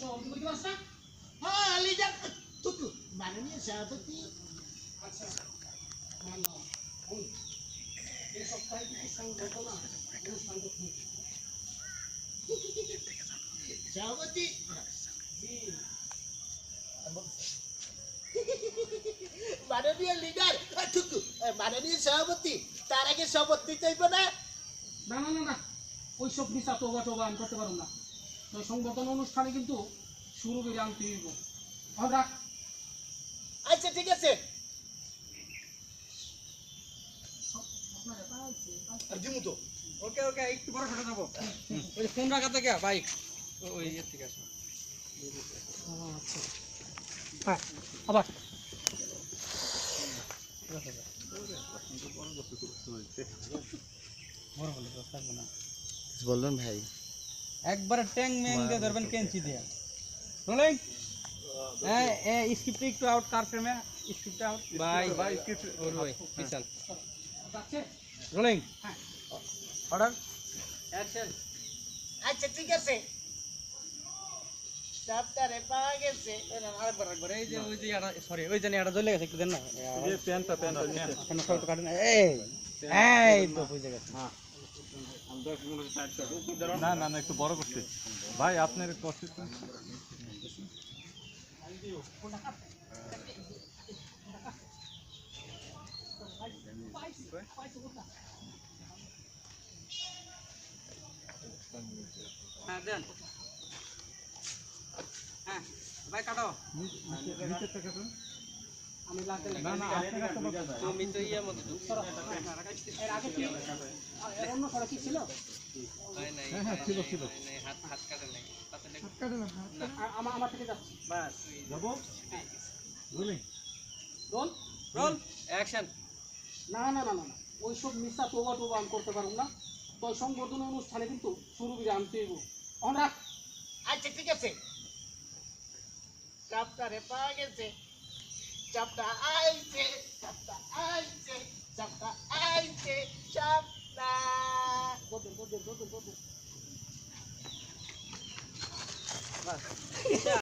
সভাপতি মাননীয় সভাপতি সভাপতি লিডার তুকু মাননীয় সভাপতি তার আগে শপথ নিতে না না না না না ওই সব নিশা টোবা আমি করতে পারব না। তো সংগঠন অনুষ্ঠানে কিন্তু শুরু করে আনতে হইব রাখ। আচ্ছা ঠিক আছে। আর দিমু তো ওকে ওকে একটু বড় ফটো দেবো ওই ফোন রাখা থেকে বাইক। ওই ইয়ে আবার ভাই। একবারে ট্যাং ম্যাং দিয়ে ধরবেন কেঞ্চি দিয়ে রোলিং হ্যাঁ এ স্ক্রিপ্ট একটু আউট কার ফ্রেমে script out bye bye script ওর ভাই বিশাল যাচ্ছে রোলিং হ্যাঁ অর্ডার অ্যাকশন আচ্ছা ঠিক আছে সপ্তাহে পাওয়া গেছে আরেকবার আরেকবার এই যে ওই যে সরি ওই জানি এটা জ্বলে গেছে একটু দেন না প্যান্টটা প্যান্টটা কেন সব কাটেন এই এই তো বুঝে গেছে না না না একটু বড় করতে ভাই আপনার কষ্ট হ্যাঁ হ্যাঁ ভাই কাটো। আমি লাগতে না না আমি তো ইয়ে মধ্যে এর আগে অন্য সড়ক কি ছিল হ্যাঁ হ্যাঁ ছিল ছিল হাত হাত কাটে নাই আ- আমার আমার থেকে যাচ্ছে বাস যাব রুলিং রোল রোল অ্যাকশন না না না না না। ওইসব মিশা টোবা টোবা আমি করতে পারব না। তো সংবর্ধনা অনুষ্ঠানে কিন্তু শুরু করে আনতে হইব এখন রাখ। আচ্ছা ঠিক আছে। সপ্তাহে পাওয়া গেছে। সপ্তাহ আইছে সপ্তাহ আইছে। добре, добре.